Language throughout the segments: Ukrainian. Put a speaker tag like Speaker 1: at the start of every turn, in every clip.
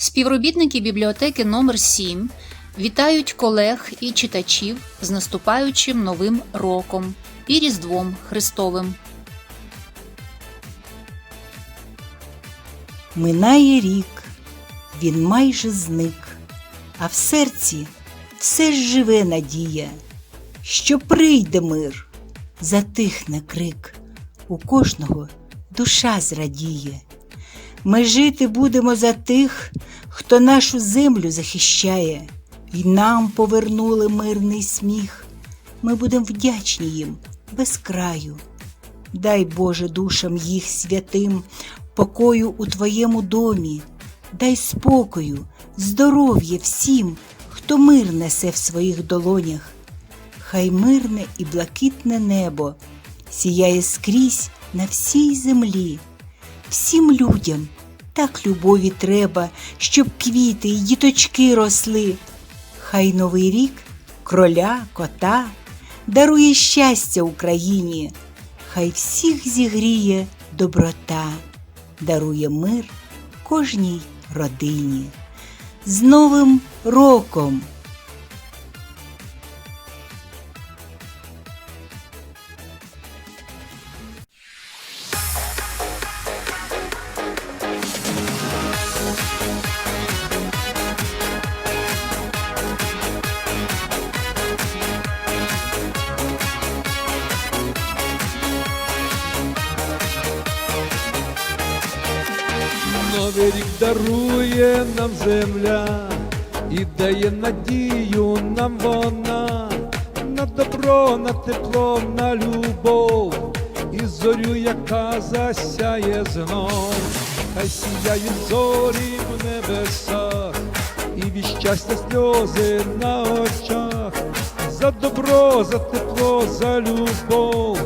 Speaker 1: Співробітники бібліотеки номер 7 вітають колег і читачів з наступаючим новим роком і Різдвом Христовим.
Speaker 2: Минає рік, він майже зник, а в серці все ж живе надія, що прийде мир, затихне крик, у кожного душа зрадіє. Ми жити будемо за тих, хто нашу землю захищає, і нам повернули мирний сміх. Ми будемо вдячні їм без краю. Дай Боже душам їх святим, покою у твоєму домі, дай спокою, здоров'я всім, хто мир несе в своїх долонях. Хай мирне і блакитне небо сіяє скрізь на всій землі. Всім людям так любові треба, щоб квіти й діточки росли. Хай новий рік кроля, кота дарує щастя Україні, хай всіх зігріє доброта, дарує мир кожній родині. З Новим роком!
Speaker 3: Новий рік дарує нам земля і дає надію нам вона. На добро, на тепло, на любов і зорю, яка засяє знов, хай сіяють зорі в небесах, і від щастя сльози на очах, за добро, за тепло, за любов,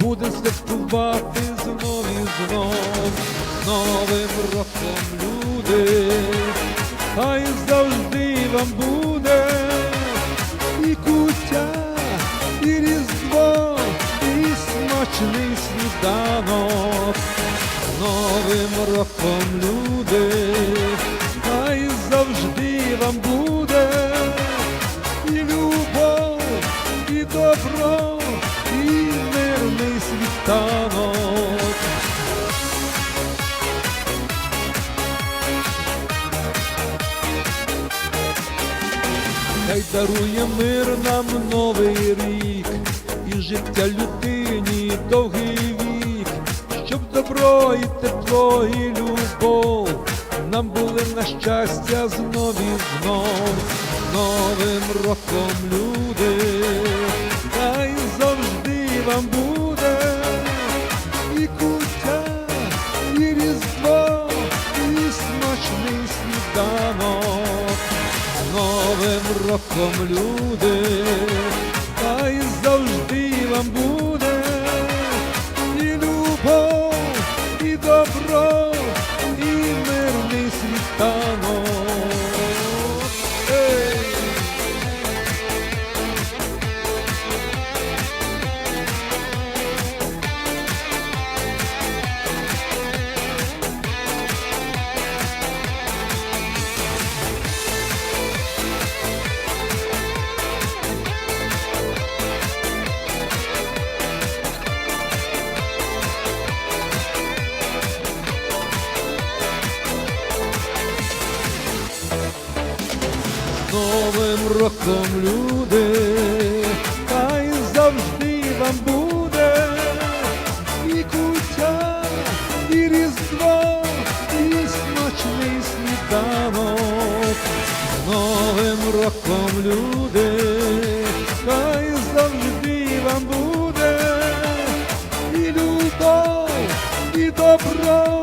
Speaker 3: будем святкувати знов і знов. Новим роком люди, хай завжди вам буде і куття, і різдво, і смачний сніданок. Новим роком люди, хай завжди вам буде Хай дарує мир нам новий рік і життя людині довгий вік, щоб добро і тепло, і любов нам були на щастя знов і знов, новим роком люди, хай завжди вам буде роком люди, хай завжди вам буде і любов, Новим роком люди, хай завжди вам буде. І куття, і різдво, і смачний сніданок. Новим роком люди, хай завжди вам буде. І любов, і добро,